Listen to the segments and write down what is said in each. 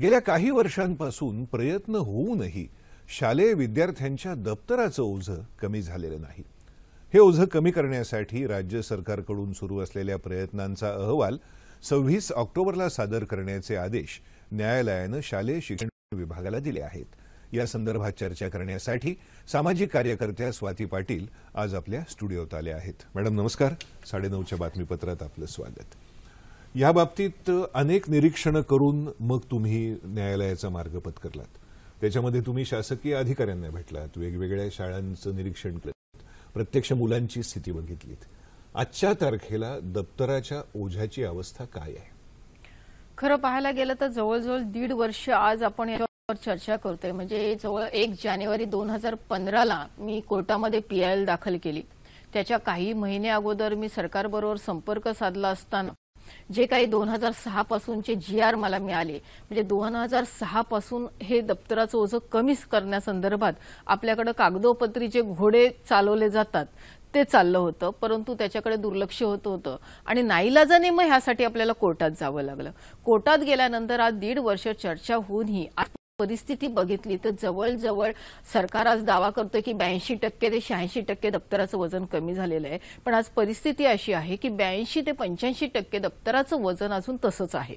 गेल्या काही वर्षांपासून प्रयत्न होऊनही शालेय विद्यार्थ्यांच्या दप्तराचं ओझं कमी झालेलं नाही. हे ओझं कमी करण्यासाठी राज्य सरकारकडून सुरू असलेल्या प्रयत्नांचा अहवाल सव्वीस ऑक्टोबरला सादर करण्याचे आदेश न्यायालयानं शालेय शिक्षण विभागाला दिले आहेत. या संदर्भात चर्चा करण्यासाठी सामाजिक कार्यकर्त्या स्वाती पाटील आज आपल्या स्टुडिओत आल्या आहेत. मॅडम नमस्कार. साडेनऊच्या बातमीपत्रात आपलं स्वागत. या बाबतीत अनेक निरीक्षणं करून मग तुम्ही न्यायालयाचा मार्ग पत्करलात. त्याच्यामध्ये तुम्ही शासकीय अधिकाऱ्यांना भेटलात वेगवेगळ्या शाळांचं निरीक्षण केलं प्रत्यक्ष मुलांची स्थिती बघितलीत. आजच्या तारखेला दप्तराच्या ओझ्याची अवस्था काय आहे? खरं पाहायला गेलं तर जवळजवळ दीड वर्ष आज आपण याच्यावर चर्चा करतोय. म्हणजे जवळ एक जानेवारी दोन हजार पंधराला मी कोर्टामध्ये पीआयएल दाखल केली. त्याच्या काही महिने अगोदर मी सरकारबरोबर संपर्क साधला असताना जे काही दोन हजार सहा पासूनचे जी आर मला मिळाले म्हणजे दोन हजार सहा पासून हे दप्तराचं ओझं कमीच करण्यासंदर्भात आपल्याकडे कागदोपत्री जे घोडे चालवले जातात ते चाललं होतं परंतु त्याच्याकडे दुर्लक्ष होत होतं. आणि नाईलाजाने मग ह्यासाठी आपल्याला कोर्टात जावं लागलं. कोर्टात गेल्यानंतर आज दीड वर्ष चर्चा होऊनही आज परिस्थिती बघितली तर जवळजवळ सरकार आज दावा करतोय की ब्याऐंशी टक्के ते शहाऐंशी टक्के दप्तराचं वजन कमी झालेलं आहे. पण आज परिस्थिती अशी आहे की ब्याऐंशी ते पंच्याऐंशी टक्के दप्तराचं वजन अजून तसंच आहे.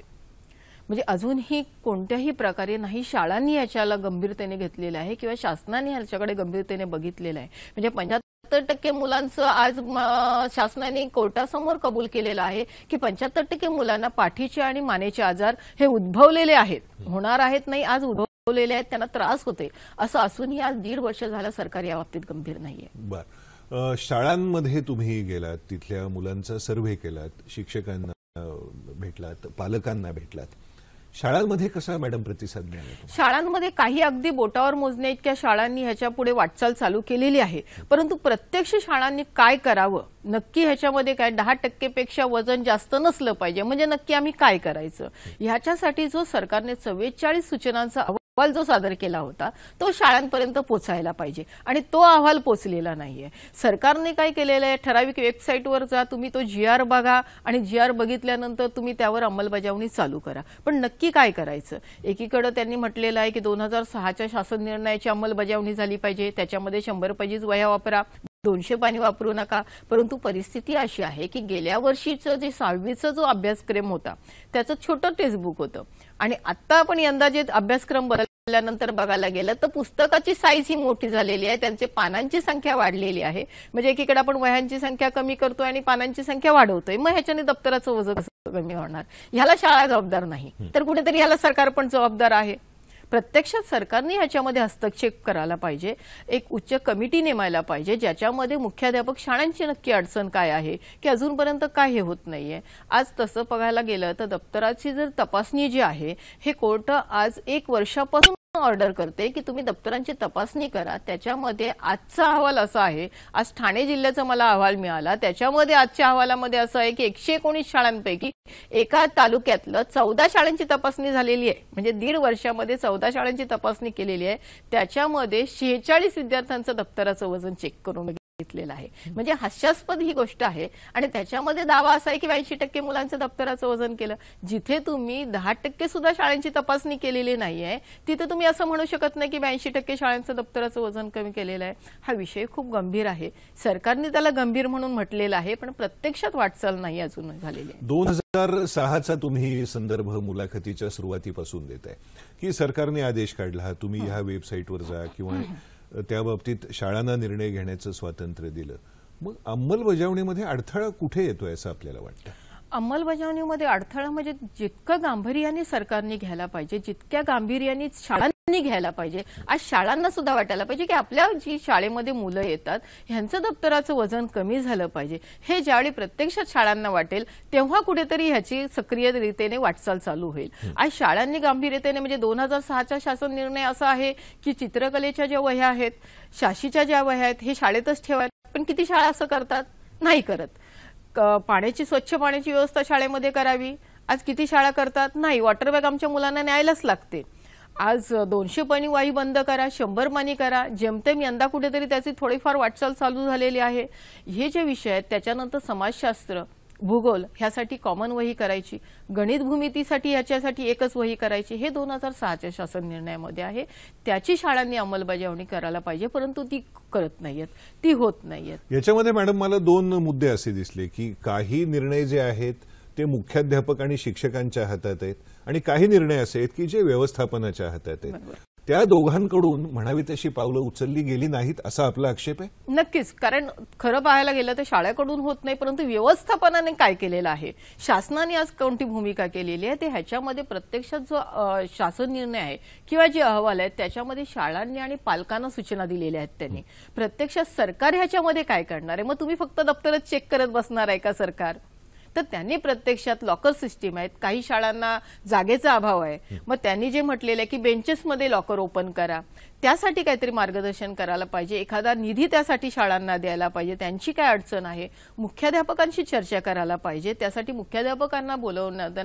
म्हणजे अजूनही कोणत्याही प्रकारे नाही शाळांनी याच्याला गंभीरतेने घेतलेलं आहे किंवा शासनाने याच्याकडे गंभीरतेने बघितलेलं आहे. म्हणजे पंच्याहत्तर टक्के मुलांचं आज शासनाने कोर्टासमोर कबूल केलेलं आहे की पंच्याहत्तर टक्के मुलांना पाठीचे आणि मानेचे आजार हे उद्भवलेले आहेत. होणार आहेत नाही आज उद्भव आहेत त्यांना त्रास होते असं असूनही आज दीड वर्ष झालं सरकार या बाबतीत गंभीर नाहीये. बर. शाळांमध्ये तुम्ही गेलात तिथल्या मुलांचा सर्व्हे केलात शिक्षकांना भेटलात पालकांना भेटलात. शाळांमध्ये कसा मॅडम प्रतिसाद मिळाला शाळांमध्ये काही अगदी बोटावर मोजण्या इतक्या शाळांनी ह्याच्या पुढे वाटचाल चालू केलेली आहे. परंतु प्रत्यक्ष शाळांनी काय करावं? नक्की ह्याच्यामध्ये काय दहा टक्केपेक्षा वजन जास्त नसलं पाहिजे. म्हणजे नक्की आम्ही काय करायचं? ह्याच्यासाठी जो सरकारने चव्वेचाळीस सूचनांचा अहवाल जो सादर केला होता तो शाळांपर्यंत पोचायला पाहिजे. आणि तो अहवाल पोचलेला नाहीये. सरकारने काय केलेलं आहे? ठराविक वेबसाईटवर जा तुम्ही तो जी आर बघा आणि जी आर बघितल्यानंतर तुम्ही त्यावर अंमलबजावणी चालू करा. पण नक्की काय करायचं? एकीकडे त्यांनी म्हटलेलं आहे की दोन हजार सहाच्या शासन निर्णयाची अंमलबजावणी झाली पाहिजे. त्याच्यामध्ये शंभर पैजीच वया वापरा दोनशे पाणी वापरू नका. परंतु परिस्थिती अशी आहे की गेल्या वर्षीचं जे सहावीचा जो अभ्यासक्रम होता त्याचं छोटं टेक्स्टबुक होतं. आणि आता आपण यंदा जे अभ्यासक्रम बदलल्यानंतर बघायला गेलं तर पुस्तकाची साईज ही मोठी झालेली आहे. त्यांचे पानांची संख्या वाढलेली आहे. म्हणजे एकीकडे आपण वह्यांची संख्या कमी करतोय आणि पानांची संख्या वाढवतोय. मग ह्याच्याने दप्तराचं वजन कसं कमी होणार? ह्याला शाळा जबाबदार नाही. तर कुठेतरी ह्याला सरकार पण जबाबदार आहे. प्रत्यक्षात सरकारने ह्याच्यामध्ये हस्तक्षेप करायला पाहिजे. एक उच्च कमिटी नेमायला पाहिजे ज्याच्यामध्ये मुख्याध्यापक शाळांची नक्की अडचण काय आहे की अजूनपर्यंत काय हे होत नाहीये. आज तसं बघायला गेलं तर दप्तराची जर तपासणी जी आहे हे कोर्ट आज एक वर्षापासून ऑर्डर करते की तुम्ही दप्तरांची तपासणी करा. त्याच्यामध्ये आजचा अहवाल असा आहे. आज ठाणे जिल्ह्याचा मला अहवाल मिळाला. त्याच्यामध्ये आजच्या अहवालामध्ये असं आहे की एकशे एकोणीस शाळांपैकी एका तालुक्यातलं चौदा शाळांची तपासणी झालेली आहे. म्हणजे दीड वर्षामध्ये चौदा शाळांची तपासणी केलेली आहे. त्याच्यामध्ये शेहेचाळीस विद्यार्थ्यांचं दप्तराचं वजन चेक करून घेतलेलं आहे. म्हणजे हास्यास्पद ही गोष्ट आहे. आणि त्याच्यामध्ये दावा असा आहे की ऐंशी टक्के मुलांचं दप्तराचं वजन केलं. जिथे तुम्ही दहा टक्के सुद्धा शाळांची तपासणी केलेली नाहीये तिथे तुम्ही असं म्हणू शकत नाही की ब्याऐंशी टक्के शाळांचं दप्तराचं वजन कमी केलेलं आहे. हा विषय खूप गंभीर आहे. सरकारने त्याला गंभीर म्हणून म्हटलेलं आहे पण प्रत्यक्षात वाटचाल नाही अजून झालेली आहे. दोन हजार सहाचा तुम्ही संदर्भ मुलाखतीच्या सुरुवातीपासून देत आहे की सरकारने आदेश काढला तुम्ही ह्या वेबसाईटवर जा किंवा त्या बाबतीत शाळांना निर्णय घेण्याचं स्वातंत्र्य दिलं. मग अंमलबजावणीमध्ये अडथळा कुठे येतोय असं आपल्याला वाटतं? अंमलबजावणीमध्ये अडथळा म्हणजे जितकं गांभीर्याने सरकारने घ्यायला पाहिजे जितक्या गांभीर्याने शाळा घ्यायला पाहिजे. आज शाळांना सुद्धा वाटायला पाहिजे की आपल्या जी शाळेमध्ये मुलं येतात ह्यांचं दप्तराचं वजन कमी झालं पाहिजे. हे ज्यावेळी प्रत्यक्षात शाळांना वाटेल तेव्हा कुठेतरी ह्याची सक्रियरितेने वाटचाल चालू होईल. आज शाळांनी गांभीर्यतेने म्हणजे दोन हजार सहाचा शासन निर्णय असा आहे की चित्रकलेच्या ज्या वह्या आहेत शाशीच्या ज्या वह्या आहेत हे शाळेतच ठेवायला. पण किती शाळा असं करतात? नाही करत. पाण्याची स्वच्छ पाण्याची व्यवस्था शाळेमध्ये करावी. आज किती शाळा करतात? नाही. वॉटर बॅग आमच्या मुलांना न्यायलाच लागते. आज दोनशे पाणी वाई बंद करा शंभर पाणी करा. जेमतेम यंदा कुठेतरी त्याची थोडीफार वाटचाल चालू झालेली आहे. हे जे विषय आहेत त्याच्यानंतर समाजशास्त्र भूगोल ह्यासाठी कॉमन वही करायची. गणित भूमितीसाठी ह्याच्यासाठी एकच वही करायची. हे दोन हजार सहाच्या शासन निर्णयामध्ये आहे. त्याची शाळांनी अंमलबजावणी करायला पाहिजे परंतु ती करत नाहीयेत. ती होत नाहीयेत. याच्यामध्ये मॅडम मला दोन मुद्दे असे दिसले की काही निर्णय जे आहेत ते मुख्याध्यापक आणि शिक्षकांच्या हातात आहेत. आणि काही निर्णय असे आहेत की जे व्यवस्थापनाच्या हातात आहेत. त्या दोघांकडून म्हणावी तशी पावलं उचलली गेली नाहीत असा आपला आक्षेप आहे? नक्कीच. कारण खरं पाहायला गेलं तर शाळेकडून होत नाही परंतु व्यवस्थापनाने काय केलेलं आहे? शासनाने आज कोणती भूमिका केलेली आहे? ते ह्याच्यामध्ये प्रत्यक्षात जो शासन निर्णय आहे किंवा जे अहवाल आहेत त्याच्यामध्ये शाळांनी आणि पालकांना सूचना दिलेल्या आहेत त्यांनी. प्रत्यक्षात सरकार ह्याच्यामध्ये काय करणार आहे? मग तुम्ही फक्त दप्तरच चेक करत बसणार आहे का सरकार? तर त्यांनी प्रत्यक्षात लॉकर सिस्टीम आहेत. काही शाळांना जागेचा अभाव आहे. मग त्यांनी जे म्हटलेलं आहे की बेंचेसमध्ये लॉकर ओपन करा. त्यासाठी काहीतरी मार्गदर्शन करायला पाहिजे. एखादा निधी त्यासाठी शाळांना द्यायला पाहिजे. त्यांची काय अडचण आहे? मुख्याध्यापकांशी चर्चा करायला पाहिजे. त्यासाठी मुख्याध्यापकांना बोलवण्यात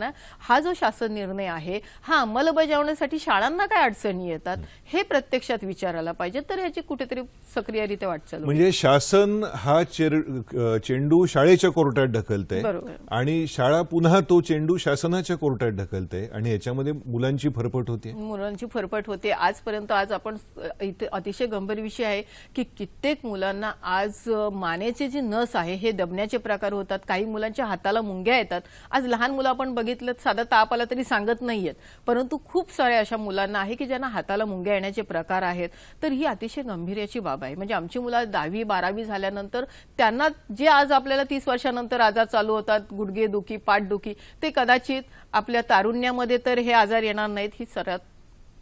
हा जो शासन निर्णय आहे हा अंमलबजावणीसाठी शाळांना काय अडचणी येतात हे प्रत्यक्षात विचारायला पाहिजे. तर ह्याची कुठेतरी सक्रियरित्या वाटचाल. म्हणजे शासन हा चेंडू शाळेच्या कोर्टात ढकलतंय बरोबर. आणि शाळा पुन्हा तो चेंडू शासनाच्या कोर्टात ढकलते आणि याच्यामध्ये मुलांची फरफट होते मुलांची फरफट होते आजपर्यंत आज आपण इथे अतिशय गंभीर विषय आहे की कित्येक मुलांना आज मानेचे जे नस आहे हे दबण्याचे प्रकार होतात. काही मुलांच्या हाताला मुंग्या येतात. आज लहान मुलं आपण बघितलं साधा ताप आला तरी सांगत नाहीयेत. परंतु खूप साऱ्या अशा मुलांना आहे की ज्यांना हाताला मुंग्या येण्याचे प्रकार आहेत. तर ही अतिशय गंभीर याची बाब आहे. म्हणजे आमची मुलं दहावी बारावी झाल्यानंतर त्यांना जे आज आपल्याला तीस वर्षानंतर आजार चालू होतात गुडघे दुखी पाठदुखी ते कदाचित आपल्या तारुण्यामध्ये तर हे आजार येणार नाहीत. ही सर्वात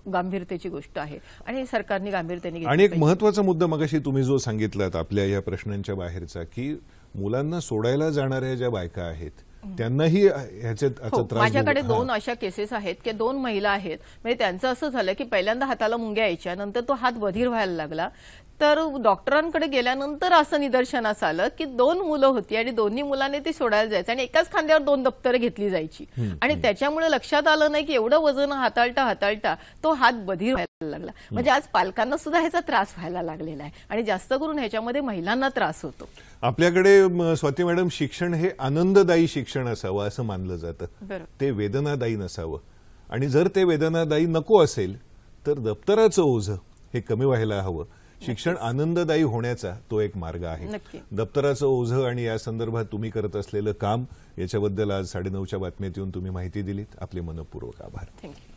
गांभीर्यतेची गोष्ट आहे. आणि सरकारने गांभीर्याने घेतली आणि एक. महत्त्वाचा मुद्दा मगाशी तुम्ही जो सांगितलात आपल्या या प्रश्नांच्या बाहेरचा की मुलांना सोडायला जाणाऱ्या ज्या बायका आहेत त्यांनाही हो, माझ्याकडे दोन अशा केसेस आहेत की दोन महिला आहेत. म्हणजे त्यांचं असं झालं की पहिल्यांदा हाताला मुंग्या यायच्या नंतर तो हात बधीर व्हायला लागला. तर डॉक्टरांकडे गेल्यानंतर असं निदर्शनास आलं की दोन मुलं होती आणि दोन्ही मुलांनी ती सोडायला जायचं आणि एकाच खांद्यावर दोन दप्तरं घेतली जायची. आणि त्याच्यामुळे लक्षात आलं नाही की एवढं वजन हाताळता हाताळता तो हात बधीर व्हायला लागला. म्हणजे आज पालकांना सुद्धा ह्याचा त्रास व्हायला लागलेला आहे आणि जास्त करून ह्याच्यामध्ये महिलांना त्रास होतो. आपल्याकडे स्वाती मॅडम शिक्षण हे आनंददायी शिक्षण असावं असं मानलं जातं. ते वेदनादायी नसावं. आणि जर ते वेदनादायी नको असेल तर दप्तराचं ओझं हे कमी व्हायला हवं. शिक्षण आनंददायी होण्याचा तो एक मार्ग आहे. दप्तराचं ओझं आणि या संदर्भात तुम्ही करत असलेलं काम याच्याबद्दल आज साडेनऊच्या बातमीत येऊन तुम्ही माहिती दिलीत. आपले मनपूर्वक आभार. थँक्यू.